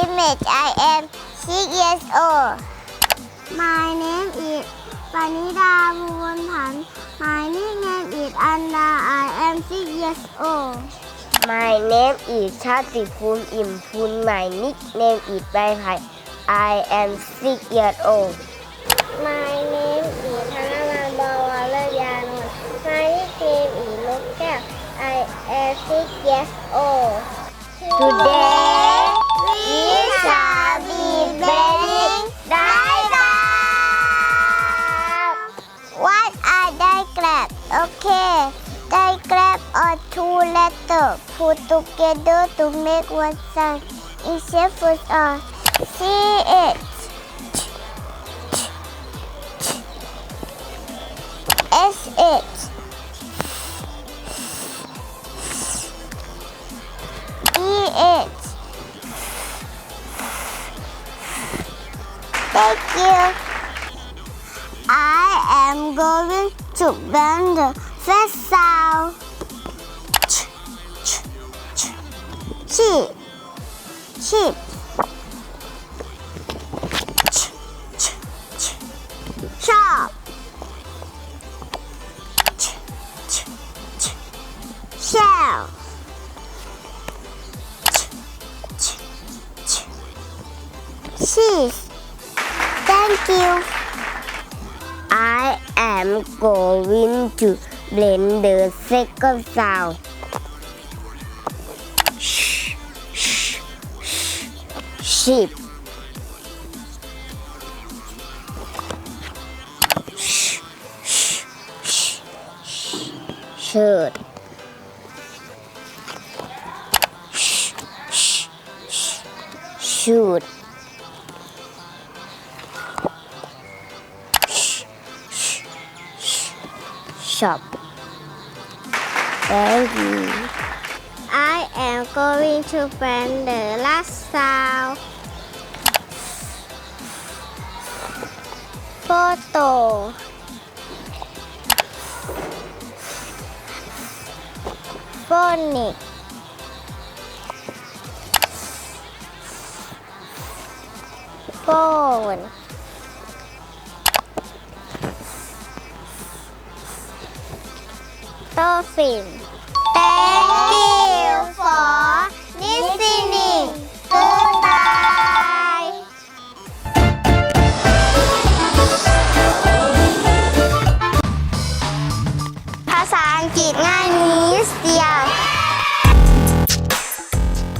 image I am six years old My name is ปณิดาภูลผัน My nickname is อันดา I am six years old My name is ชาติภูมิอิ่มพูน My nickname is ใบไผ่ I am six years old My name is ธนนันท์บวรยานนท์ My nickname is นกแก้ว I am six years old Today Okay Diagram are two letters put together to make one sound. CH SH EH Thank you. I am going to bend the sound. Sheep. Sheep. Shop. Shell. Cheese. Thank you. I am going to blend the second sound. Sheep. Shirt. Shh, shoot. Shop. Thank you. I am going to bend the last sound. Photo. Phonic. Phone. dolphin. Thank you for listening. Goodbye. ภาษาอังกฤษง่ายนิดเดียว